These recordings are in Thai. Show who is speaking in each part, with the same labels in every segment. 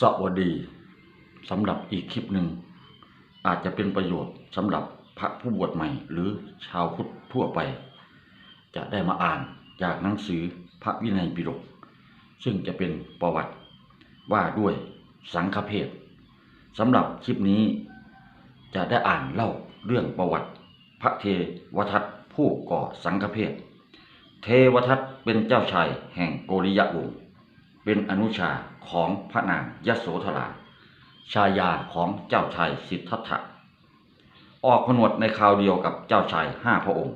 Speaker 1: สวัสดีสำหรับอีกคลิปหนึ่ง อาจจะเป็นประโยชน์สำหรับพระผู้บวชใหม่ หรือชาวพุทธทั่วไป จะได้มาอ่านจากหนังสือพระวินัยปิฎกซึ่งจะเป็นประวัติว่าด้วยสังฆเพศสำหรับคลิปนี้ จะได้อ่านเล่าเรื่องประวัติ พระเทวทัตผู้ก่อสังฆเพศเทวทัตเป็นเจ้าชายแห่งโกริยวงศ์เป็นอนุชา ของพระนางยโสธรา ชายาของเจ้าชายสิทธัตถะ ออกผนวดในคราวเดียวกับเจ้าชายห้าพระองค์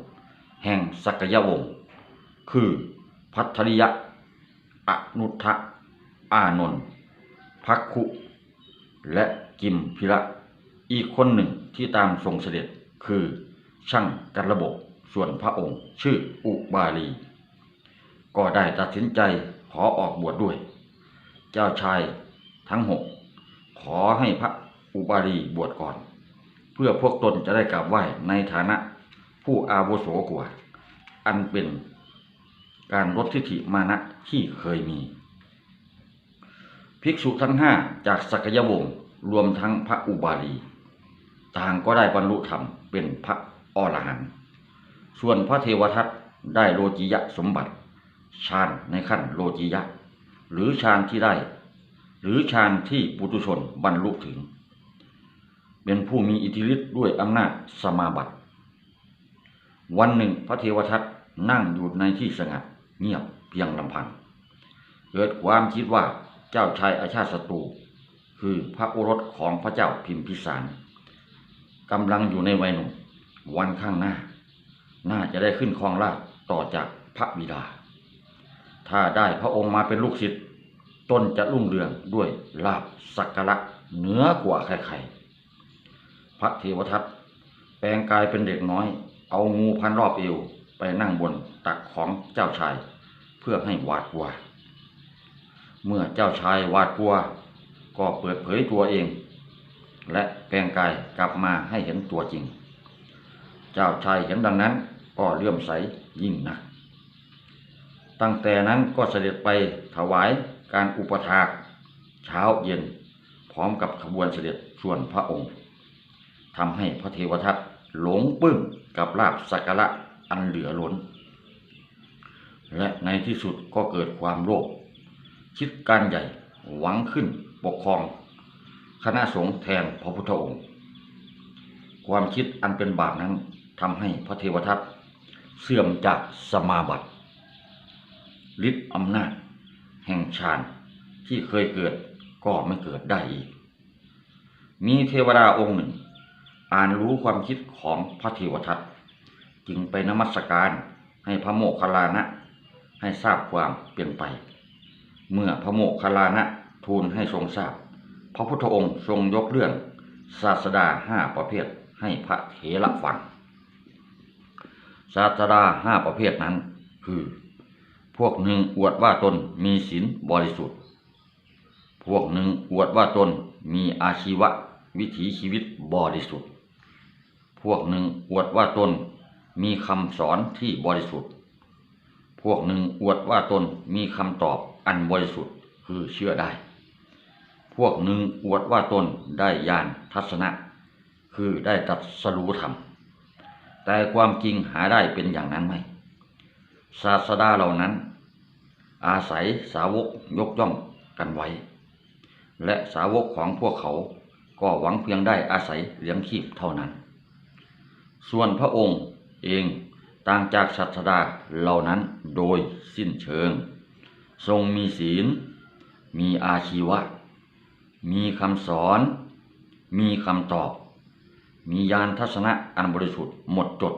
Speaker 1: แห่งสักยวงศ์ คือพัทริยะ อนุทะอานนท์พักคุ และกิมพิระ อีกคนหนึ่งที่ตามทรงเสด็จคือช่างกันระบบส่วนพระองค์ชื่ออุบาลี ก็ได้ตัดสินใจขอออกบวชดด้วย เจ้าชายทั้งหกขอให้พระอุบาลีบวชก่อน เพื่อพวกตนจะได้กราบไหว้ในฐานะผู้อาวุโสกว่า อันเป็นการลดทิฐิมานะที่เคยมี ภิกษุทั้งห้าจากสักยวงศ์รวมทั้งพระอุบาลี ต่างก็ได้บรรลุธรรมเป็นพระอรหันต์ส่วนพระเทวทัตได้โลจิยะสมบัติฌานในขั้นโลจิยะ หรือฌานที่ได้ หรือฌานที่ปุถุชนบรรลุถึง เป็นผู้มีอิทธิฤทธิ์ด้วยอำนาจสมาบัติ วันหนึ่งพระเทวทัตนั่งอยู่ในที่สงัดเงียบเพียงลำพัง เกิดความคิดว่าเจ้าชายอาชาติศัตรูคือพระโอรสของพระเจ้าพิมพิสารกำลังอยู่ในวัยหนุ่มวันข้างหน้า น่าจะได้ขึ้นครองราชต่อจากพระบิดา ถ้าได้พระองค์มาเป็นลูกศิษย์ตนจะรุ่งเรืองด้วยลาบสักการะเหนือกว่าใครๆพระเทวทัตแปลงกายเป็นเด็กน้อย เอางูพันรอบเอวไปนั่งบนตักของเจ้าชาย เพื่อให้หวาดกลัว เมื่อเจ้าชายหวาดกลัว ก็เปิดเผยตัวเอง และแปลงกายกลับมาให้เห็นตัวจริง เจ้าชายเห็นดังนั้นก็เลื่อมใสยิ่งนัก ตั้งแต่นั้นก็เสด็จไปถวายการอุปถากเช้าเย็น พร้อมกับขบวนเสด็จส่วนพระองค์ทำให้พระเทวทัตหลงปึ้งกับลาบสักการะอันเหลือล้น และในที่สุดก็เกิดความโลภคิดการใหญ่หวังขึ้นปกครอง คณะสงฆ์แทนพระพุทธองค์ ความคิดอันเป็นบาปนั้นทำให้พระเทวทัตเสื่อมจากสมาบัติ ฤทธิ์อำนาจ แห่งฌานที่เคยเกิดก็ไม่เกิดได้อีก มีเทวดาองค์หนึ่ง อ่านรู้ความคิดของพระเทวทัตจึงไปนมัสการให้พระโมคคัลลานะ ให้ทราบความเปลี่ยนไป เมื่อพระโมคคัลลานะทูลให้ทรงทราบ พระพุทธองค์ทรงยกเรื่องศาสดาห้าประเภทให้พระเถระฟัง ศาสดาห้าประเภทนั้นคือ พวกหนึ่งอวดว่าตนมีศีลบริสุทธิ์ พวกหนึ่งอวดว่าตนมีอาชีวะวิถีชีวิตบริสุทธิ์ พวกหนึ่งอวดว่าตนมีคำสอนที่บริสุทธิ์ พวกหนึ่งอวดว่าตนมีคำตอบอันบริสุทธิ์คือเชื่อได้ พวกหนึ่งอวดว่าตนได้ญาณทัศนะ คือได้ตัดสรู้ธรรม แต่ความจริงหาได้เป็นอย่างนั้นไหม ศาสดาเหล่านั้น อาศัยสาวกยกย่องกันไว้ และสาวกของพวกเขาก็หวังเพียงได้อาศัยเลี้ยงชีพเท่านั้น ส่วนพระองค์เองต่างจากศาสดาเหล่านั้นโดยสิ้นเชิง ทรงมีศีล มีอาชีวะ มีคำสอน มีคำตอบ มียานทัศนะอันบริสุทธิ์หมดจด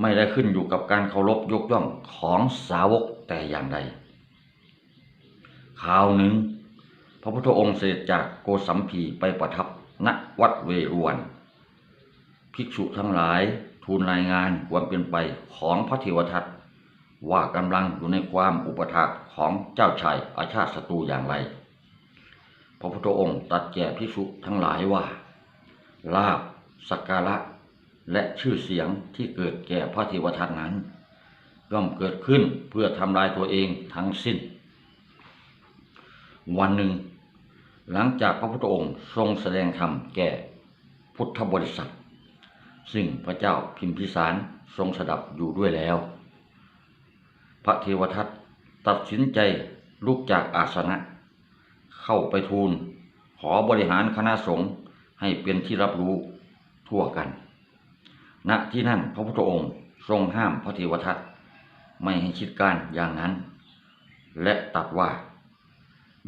Speaker 1: ไม่ได้ขึ้นอยู่กับการเคารพยกย่องของสาวกแต่อย่างใดคราวหนึ่ง พระพุทธองค์เสด็จจากโกสัมพีไปประทับณวัดเวรวน ภิกษุทั้งหลายทูลรายงานความเป็นไปของพระเทวทัตว่ากำลังอยู่ในความอุปถากของเจ้าชายอาชาติศัตรูอย่างไร พระพุทธองค์ตรัสแก่ภิกษุทั้งหลายว่า ลาบสักการะ และชื่อเสียงที่เกิดแก่พระเทวทัตนั้น ย่อมเกิดขึ้นเพื่อทำลายตัวเองทั้งสิ้น วันหนึ่ง หลังจากพระพุทธองค์ทรงแสดงธรรมแก่พุทธบริษัท ซึ่งพระเจ้าพิมพิสารทรงสดับอยู่ด้วยแล้ว พระเทวทัตตัดสินใจลุกจากอาสนะ เข้าไปทูลขอบริหารคณะสงฆ์ให้เป็นที่รับรู้ทั่วกัน ณที่นั่นพระพุทธองค์ทรงห้ามพระเทวทัตไม่ให้คิดการอย่างนั้น และตรัดว่า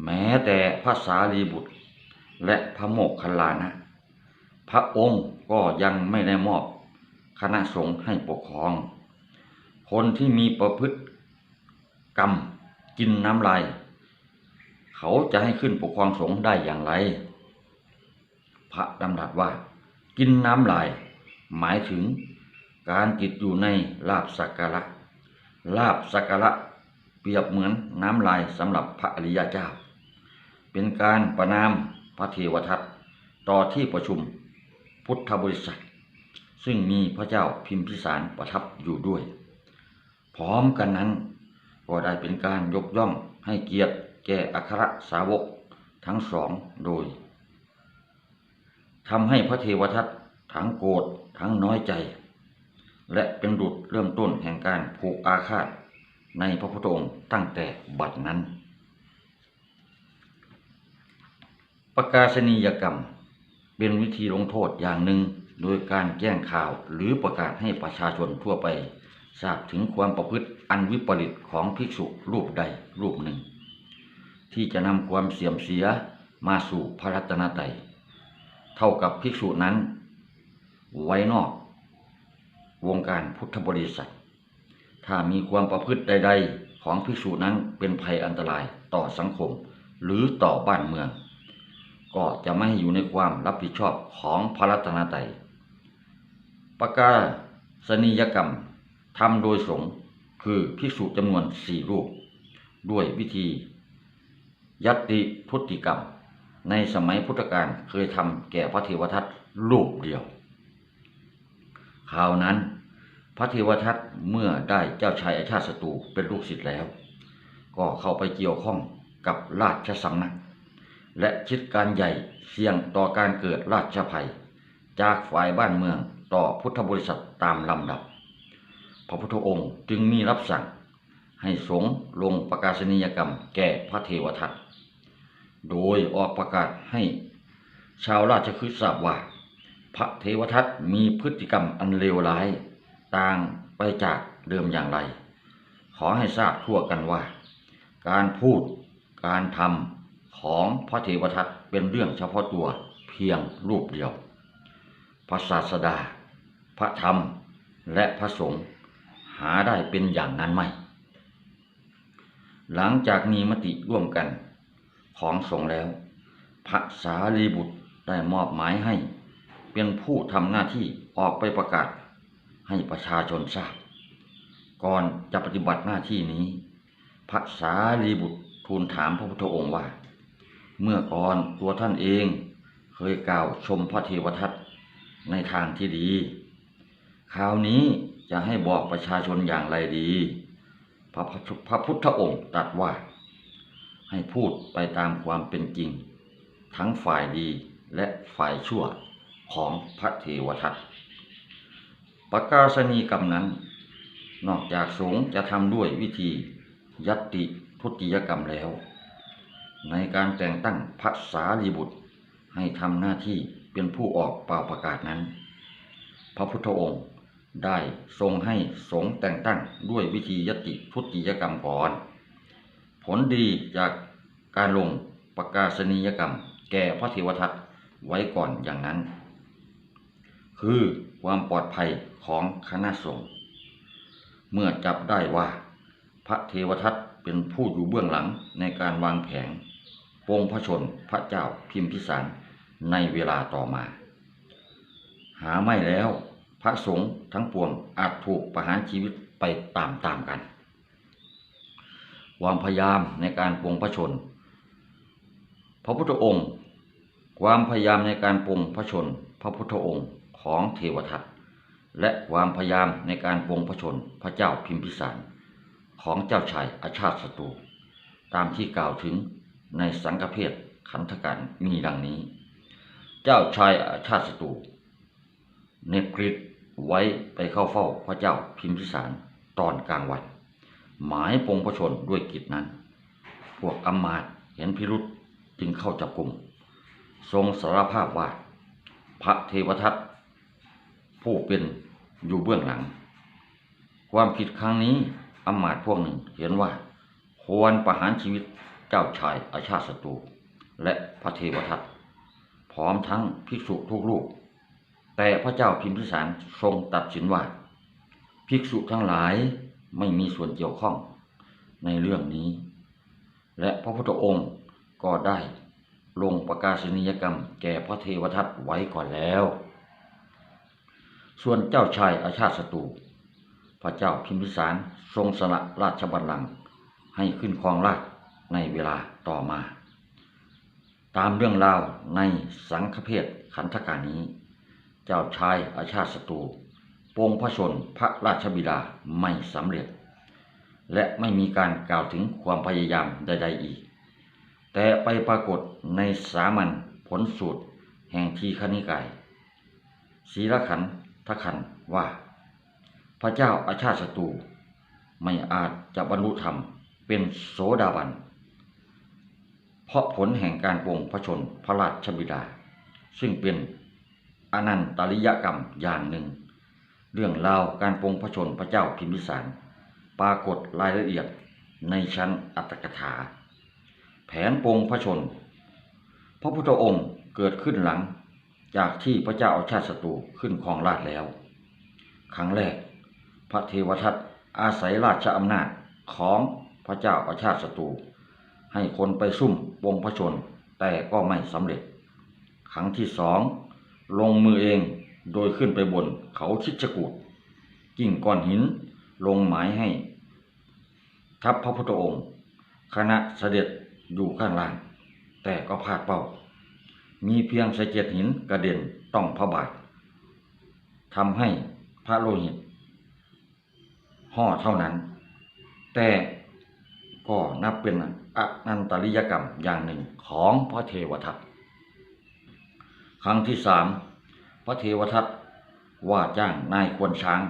Speaker 1: แม้แต่พระสารีบุตร และพระโมกขลานะ พระองค์ก็ยังไม่ได้มอบคณะสงฆ์ให้ปกครอง คนที่มีประพฤติกรรมกินน้ำลาย เขาจะให้ขึ้นปกครองสงฆ์ได้อย่างไร พระดำรัสว่ากินน้ำลาย หมายถึงการจิตอยู่ในลาบสักการะ ลาบสักการะเปรียบเหมือนน้ำลายสำหรับพระอริยเจ้า เป็นการประนามพระเทวทัตต่อที่ประชุมพุทธบริษัท ซึ่งมีพระเจ้าพิมพิสารประทับอยู่ด้วย พร้อมกันนั้นก็ได้เป็นการยกย่องให้เกียรติแก่อัครสาวกทั้งสองโดยทำให้พระเทวทัตทั้งโกรธ ทั้งน้อยใจ และเป็นดุจเริ่มต้นแห่งการผูกอาฆาตในพระพุทธองค์ตั้งแต่บัดนั้น ประกาศนียกรรมเป็นวิธีลงโทษอย่างหนึ่งโดยการแจ้งข่าวหรือประกาศให้ประชาชนทั่วไป ทราบถึงความประพฤติอันวิปริตของภิกษุรูปใดรูปหนึ่ง ที่จะนำความเสื่อมเสียมาสู่พระรัตนตรัยเท่ากับภิกษุนั้น ไว้นอก วงการพุทธบริษัท ถ้ามีความประพฤติใด ๆ ของภิกษุนั้นเป็นภัยอันตรายต่อสังคม หรือต่อบ้านเมือง ก็จะไม่ให้อยู่ในความรับผิดชอบของพระรัตนตรัยประกาศนียกรรมทำโดยสงฆ์คือภิกษุจำนวนสี่รูป ด้วยวิธี ยัตติพุทธิกรรม ในสมัยพุทธกาลเคยทำแก่พระเทวทัตรูปเดียว คราวนั้น พระเทวทัตเมื่อได้เจ้าชายอาชาติศัตรูเป็นลูกศิษย์แล้ว ก็เข้าไปเกี่ยวข้องกับราชสำนัก และคิดการใหญ่เสี่ยงต่อการเกิดราชภัย จากฝ่ายบ้านเมืองต่อพุทธบริษัทตามลำดับ พระพุทธองค์จึงมีรับสั่งให้สงฆ์ลงประกาศนียกรรมแก่พระเทวทัตโดยออกประกาศให้ชาวราชคฤห์ทราบว่า พระเทวทัตมีพฤติกรรมอันเลวร้าย ต่างไปจากเดิมอย่างไร ขอให้ทราบทั่วกันว่า การพูดการทำของพระเทวทัตเป็นเรื่องเฉพาะตัวเพียงรูปเดียว พระศาสดา พระธรรมและพระสงฆ์หาได้เป็นอย่างนั้นไหม หลังจากมีมติร่วมกันของสงฆ์แล้ว พระสารีบุตรได้มอบหมายให้ เป็นผู้ทำหน้าที่ออกไปประกาศ ให้ประชาชนทราบ ก่อนจะปฏิบัติหน้าที่นี้ พระสารีบุตรทูลถามพระพุทธองค์ว่า เมื่อก่อนตัวท่านเองเคยกล่าวชมพระเทวทัตในทางที่ดี คราวนี้จะให้บอกประชาชนอย่างไรดี พระพระพุทธองค์ตรัสว่า ให้พูดไปตามความเป็นจริง ทั้งฝ่ายดีและฝ่ายชั่ว ของพระเทวทัตประกาศนียกรรมนั้น นอกจากสงฆ์จะทำด้วยวิธียัตติทุติยกรรมแล้ว ในการแต่งตั้งพระสารีบุตรให้ทำหน้าที่เป็นผู้ออกเป่าประกาศนั้น พระพุทธองค์ได้ทรงให้สงฆ์แต่งตั้งด้วยวิธียติทุติยกรรมก่อน ผลดีจากการลงประกาศนียกรรมแก่พระเทวทัตไว้ก่อนอย่างนั้น คือความปลอดภัยของคณะสงฆ์เมื่อจับได้ว่า พระเทวทัตเป็นผู้อยู่เบื้องหลังในการวางแผนปงพระชนพระเจ้าพิมพิสารในเวลาต่อมา หาไม่แล้วพระสงฆ์ทั้งปวงอาจถูกประหารชีวิตไปตามๆกัน ความพยายามในการปงพระชน พระพุทธองค์ ความพยายามในการปงพระชน พระพุทธองค์ ของเทวทัตและความพยายามในการปรงพระชนพระเจ้าพิมพิสารของเจ้าชายอาชาติศัตรูตามที่กล่าวถึงในสังฆเพศขันธการมีดังนี้ เจ้าชายอาชาติศัตรูเนกริตไว้ไปเข้าเฝ้าพระเจ้าพิมพิสารตอนกลางวัน หมายปงพระชนด้วยกิจนั้น พวกอมาตเห็นพิรุษจึงเข้าจับกลุ่ม ทรงสารภาพว่า พระเทวทัต ผู้เป็นอยู่เบื้องหลัง ความผิดครั้งนี้อำมาตย์พวกหนึ่งเห็นว่า ควรประหารชีวิตเจ้าชายอาชาติศัตรูและพระเทวทัตพร้อมทั้งภิกษุทุกรูป แต่พระเจ้าพิมพิสารทรงตัดสินว่า ภิกษุทั้งหลายไม่มีส่วนเกี่ยวข้องในเรื่องนี้ และพระพุทธองค์ก็ได้ลงประกาศนียกรรมแก่พระเทวทัตไว้ก่อนแล้ว ส่วนเจ้าชายอาชาติศัตรูพระเจ้าพิมพิสารทรงสละราชบัลลังก์ให้ขึ้นครองราชในเวลาต่อมา ตามเรื่องราวในสังฆเพศขันธการนี้ เจ้าชายอาชาติศัตรูปงพระชนพระราชบิดาไม่สำเร็จ และไม่มีการกล่าวถึงความพยายามใด ๆอีก แต่ไปปรากฏในสามัญผลสูตรแห่งทีคณิกายศีลขันธ ขันว่า พระเจ้าอาชาติศัตรูไม่อาจจะบรรลุธรรมเป็นโสดาบัน เพราะผลแห่งการปรงพระชนพระราชบิดา ซึ่งเป็นอนันตริยกรรมอย่างหนึ่ง เรื่องราวการปรงพระชนพระเจ้าพิมพิสาร ปรากฏรายละเอียดในชั้นอัตถกถา แผนปรงพระชน พระพุทธองค์เกิดขึ้นหลัง จากที่พระเจ้าอาชาติศัตรูขึ้นครองราชแล้ว ครั้งแรก พระเทวทัตอาศัยราชอำนาจของพระเจ้าอาชาติศัตรูให้คนไปซุ่มปรงพระชนแต่ก็ไม่สำเร็จ ครั้งที่สองลงมือเองโดยขึ้นไปบนเขาชิดชกูดกิ่งก้อนหินลงหมายให้ ทัพพระพุทธองค์ คณะเสด็จอยู่ข้างล่าง แต่ก็พลาดเป้า มีเพียงสะเก็ดหินกระเด็นต้องพระบาททำให้พระโลหิตห่อเท่านั้น แต่ก็นับเป็นอนันตริยกรรมอย่างหนึ่งของพระเทวทัตครั้งที่สามพระเทวทัตว่าจ้างนายควรช้าง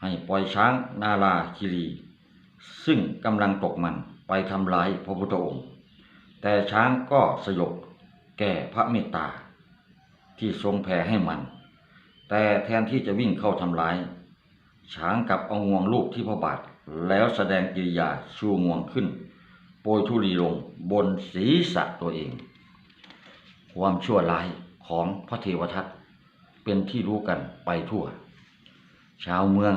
Speaker 1: ให้ปล่อยช้างนาลาคิรี ซึ่งกำลังตกมันไปทำลายพระพุทธองค์ แต่ช้างก็สยบ แก่พระเมตตา ที่ทรงแผ่ให้มัน แต่แทนที่จะวิ่งเข้าทำร้าย ช้างกับเอางวงลูกที่พระบาท แล้วแสดงกิริยาชูงวงขึ้น โปรยธุลีลงบนศีรษะตัวเอง ความชั่วร้ายของพระเทวทัตเป็นที่รู้กันไปทั่ว ชาวเมือง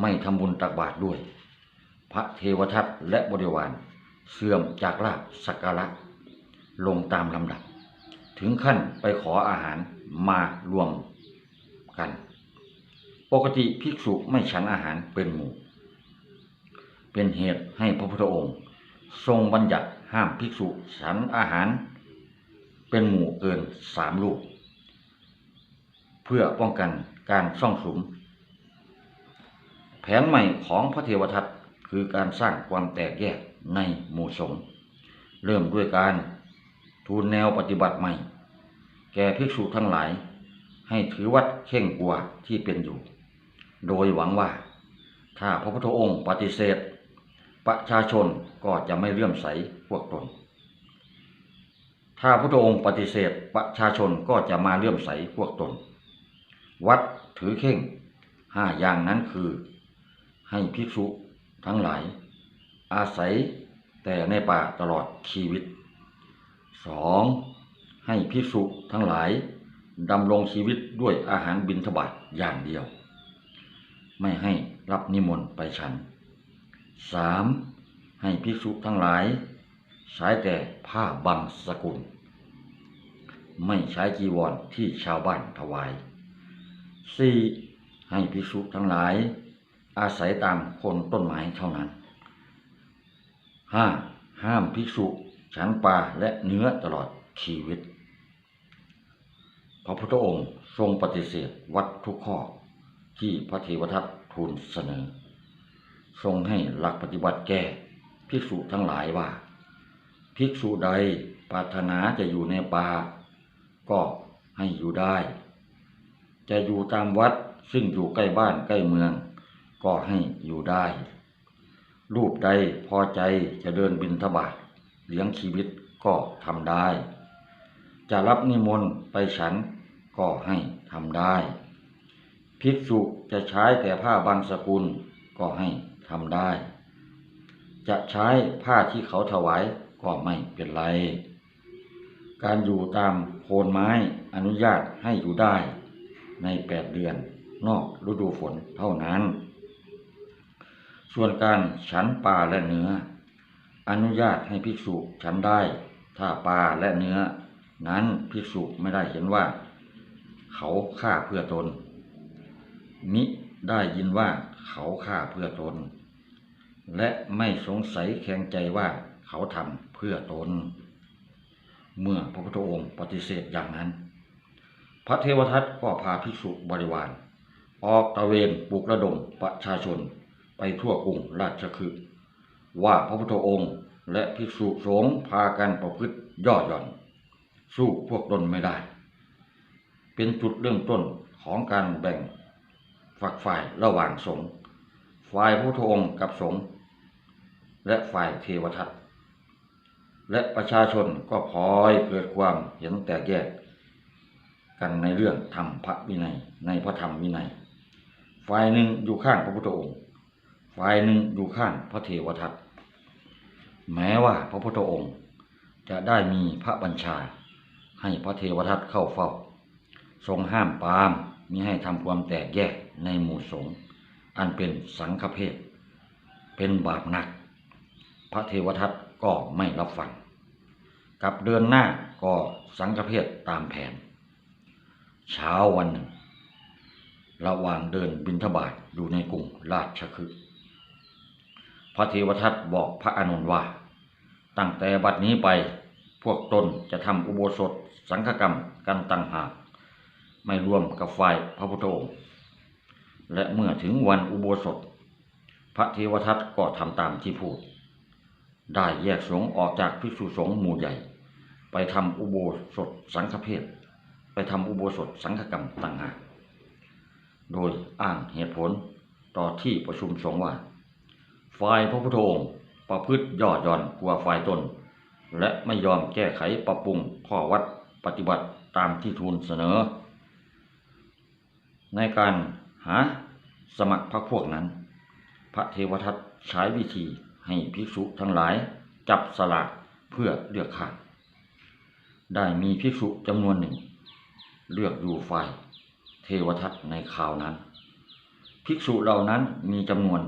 Speaker 1: ไม่ทำบุญตักบาตรด้วย พระเทวทัตและบริวารเสื่อมจากลาภสักการะ ลงตามลำดับ ถึงขั้นไปขออาหารมารวมกัน ปกติภิกษุไม่ฉันอาหารเป็นหมู่ เป็นเหตุให้พระพุทธองค์ ทรงบัญญัติห้ามภิกษุฉันอาหาร เป็นหมู่เกินสามลูก เพื่อป้องกันการซ่องสุม แผนใหม่ของพระเทวทัตคือการสร้างความแตกแยกในหมู่สงฆ์เริ่มด้วยการ ทูลแนวปฏิบัติใหม่ แก่ภิกษุทั้งหลาย ให้ถือวัดเข่งกลัวที่เป็นอยู่ โดยหวังว่า ถ้าพระพุทธองค์ปฏิเสธ ประชาชนก็จะไม่เลื่อมใสพวกตน ถ้าพระพุทธองค์ปฏิเสธประชาชนก็จะมาเลื่อมใสพวกตน วัดถือเข่งห้าอย่างนั้นคือ ให้ภิกษุทั้งหลาย อาศัยแต่ในป่าตลอดชีวิต สองให้ภิกษุทั้งหลายดำรงชีวิตด้วยอาหารบิณฑบาตอย่างเดียว ไม่ให้รับนิมนต์ไปฉันสามให้ภิกษุทั้งหลาย ใช้แต่ผ้าบังสกุล ไม่ใช้จีวรที่ชาวบ้านถวายสี่ให้ภิกษุทั้งหลาย อาศัยตามคนต้นไม้เท่านั้นห้าห้ามภิก ษุฉันปลาและเนื้อตลอดชีวิต พระพุทธองค์ทรงปฏิเสธวัดทุกข้อที่พระเทวทัตทูลเสนอ ทรงให้หลักปฏิบัติแก่ภิกษุทั้งหลายว่า ภิกษุใดปรารถนาจะอยู่ในป่า ก็ให้อยู่ได้ จะอยู่ตามวัดซึ่งอยู่ใกล้บ้านใกล้เมือง ก็ให้อยู่ได้ รูปใดพอใจจะเดินบินทบาท เลี้ยงชีวิตก็ทำได้ จะรับนิมนต์ไปฉันก็ให้ทำได้ ภิกษุจะใช้แต่ผ้าบางสกุลก็ให้ทำได้ จะใช้ผ้าที่เขาถวายก็ไม่เป็นไร การอยู่ตามโคนไม้อนุญาตให้อยู่ได้ ในแปดเดือนนอกฤดูฝนเท่านั้น ส่วนการฉันปลาและเนื้อ อนุญาตให้ภิกษุฉันได้ ถ้าปลาและเนื้อ นั้นภิกษุไม่ได้เห็นว่า เขาฆ่าเพื่อตน มิได้ยินว่าเขาฆ่าเพื่อตน และไม่สงสัยแข็งใจว่าเขาทำเพื่อตน เมื่อพระพุทธองค์ปฏิเสธอย่างนั้น พระเทวทัตก็พาภิกษุบริวาร ออกตะเวนปลุกระดมประชาชนไปทั่วกรุงราชคฤห์ ว่าพระพุทธองค์และภิกษุสงฆ์พากันประพฤติย่อหย่อน สู้พวกตนไม่ได้ เป็นจุดเริ่มต้นของการแบ่งฝักฝ่ายระหว่างสงฆ์ฝ่ายพระพุทธองค์กับสงฆ์และฝ่ายเทวทัตและประชาชนก็พลอยเกิดความเห็นแตกแยก กันในเรื่องธรรมพระวินัยในพระธรรมวินัย ฝ่ายหนึ่งอยู่ข้างพระพุทธองค์ ฝ่ายหนึ่งอยู่ข้างพระเทวทัต แม้ว่าพระพุทธองค์ จะได้มีพระบัญชา ให้พระเทวทัตเข้าเฝ้า ทรงห้ามปามมิให้ทำความแตกแยกในหมู่สงฆ์อันเป็นสังฆเพศเป็นบาปหนัก พระเทวทัตก็ไม่รับฟังกับเดินหน้าก็สังฆเพศตามแผน เช้าวันหนึ่ง ระหว่างเดินบิณฑบาตอยู่ในกรุงราชคฤห์พระเทวทัตบอกพระอานนท์ว่า ตั้งแต่บัดนี้ไปพวกตนจะทำอุโบสถสังฆกรรมกันต่างหาก ไม่รวมกับฝ่ายพระพุทธองค์ และเมื่อถึงวันอุโบสถ พระเทวทัตก็ทำตามที่พูด ได้แยกสงฆ์ออกจากภิกษุสงฆ์หมู่ใหญ่ ไปทำอุโบสถสังฆเพศไปทำอุโบสถสังฆกรรมต่างหาก โดยอ้างเหตุผลต่อที่ประชุมสงฆ์ว่า ฝ่ายพระพุทธองค์ ประพฤติย่อหย่อนกว่าฝ่ายตน และไม่ยอมแก้ไขปรับปรุงข้อวัดปฏิบัติตามที่ทูลเสนอ ในการหาสมัครพรรคพวกนั้น พระเทวทัตใช้วิธีให้ภิกษุทั้งหลายจับสลากเพื่อเลือกข้างได้มีภิกษุจำนวนหนึ่ง เลือกอยู่ฝ่ายเทวทัตในข่าวนั้น ภิกษุเหล่านั้นมีจำนวน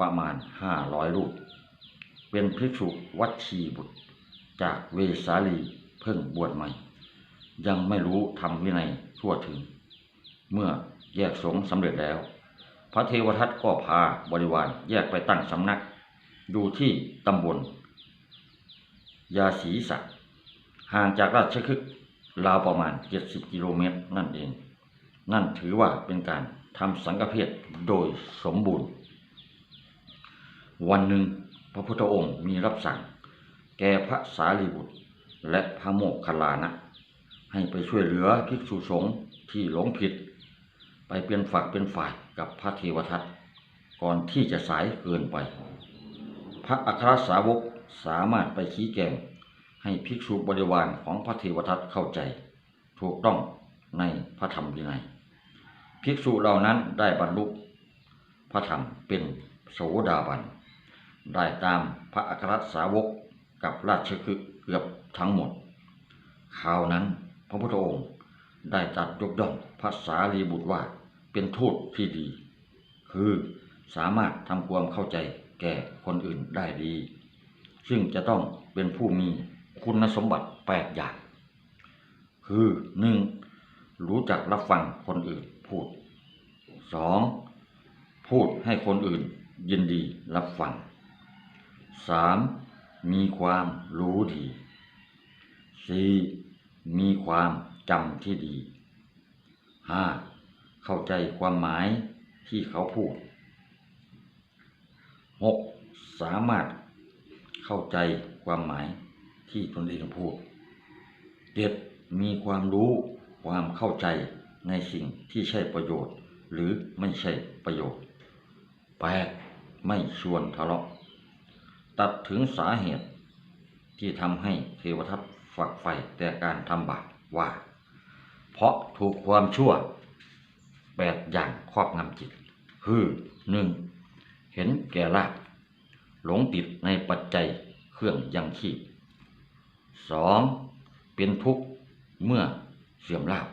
Speaker 1: ประมาณห้าร้อยรูป เป็นภิกษุวัดชีบุตร จากเวสาลีเพิ่งบวชใหม่ ยังไม่รู้ทำวินัยทั่วถึง เมื่อแยกสงสำเร็จแล้ว พระเทวทัตก็พาบริวารแยกไปตั้งสำนัก อยู่ที่ตำบล ยาศีสักห่างจากราชคฤห์ราวประมาณ 70 กิโลเมตรนั่นเอง นั่นถือว่าเป็นการทำสังฆเพศโดยสมบูรณ์ วันหนึ่ง พระพุทธองค์มีรับสั่ง แก่พระสารีบุตร และพระโมคคัลลานะ ให้ไปช่วยเหลือภิกษุสงฆ์ที่หลงผิด ไปเป็นฝักเป็นฝ่ายกับพระเทวทัตก่อนที่จะสายเกินไป พระอัครสาวกสามารถไปชี้แจงให้ภิกษุบริวารของพระเทวทัตเข้าใจ ถูกต้องในพระธรรมวินัยภิกษุเหล่านั้นได้บรรลุพระธรรมเป็นโสดาบัน ได้ตามพระอัครสาวกกับราชคฤห์เกือบทั้งหมดข่าวนั้นพระพุทธองค์ได้ตัดยกย่องพระสารีบุตรว่าเป็นทูตที่ดี คือสามารถทำความเข้าใจแก่คนอื่นได้ดี ซึ่งจะต้องเป็นผู้มีคุณสมบัติแปดอย่าง คือหนึ่งรู้จักรับฟังคนอื่นพูดสองพูดให้คนอื่นยินดีรับฟัง สามมีความรู้ดีสี่มีความจำที่ดีห้าเข้าใจความหมายที่เขาพูดหกสามารถเข้าใจความหมายที่ตนเองพูดเจ็ดมีความรู้ความเข้าใจในสิ่งที่ใช่ประโยชน์ หรือไม่ใช่ประโยชน์แปดไม่ชวนทะเลาะ ตัดถึงสาเหตุที่ทำให้เทวทัตฝักใฝ่แต่การทำบาปว่า เพราะถูกความชั่วแปดอย่างครอบงำจิต คือหนึ่งเห็นแก่ลาภหลงติดในปัจจัยเครื่องยังชีพสองเป็นทุกข์เมื่อเสื่อมลาภ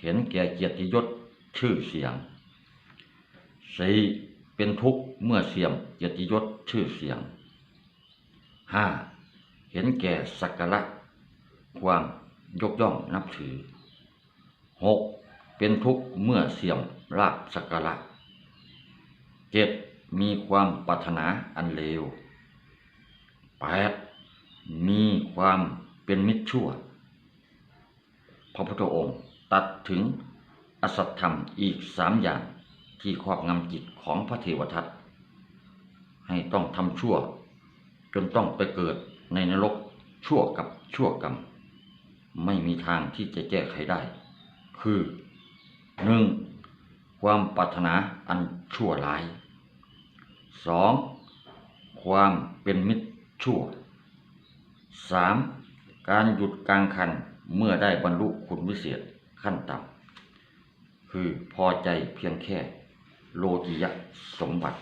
Speaker 1: เห็นแก่เกียรติยศชื่อเสียงสี่เป็นทุกข์เมื่อเสื่อมเกียรติยศชื่อเสียง ห้าเห็นแก่สักการะความยกย่องนับถือหกเป็นทุกข์เมื่อเสื่อมลาภสักการะเจ็ดมีความปรารถนาอันเลวแปดมีความเป็นมิตรชั่ว พระพุทธองค์ตัดถึงอสัตธรรมอีกสามอย่างที่ครอบงำจิตของพระเทวทัตให้ต้องทำชั่ว จนต้องไปเกิดในนรกชั่วกับชั่วกรรม ไม่มีทางที่จะแก้ไขได้ คือหนึ่งความปรารถนาอันชั่วร้ายสองความเป็นมิตรชั่วสามการหยุดกลางคันเมื่อได้บรรลุคุณวิเศษขั้นต่ำคือพอใจเพียงแค่โลกิยะสมบัติ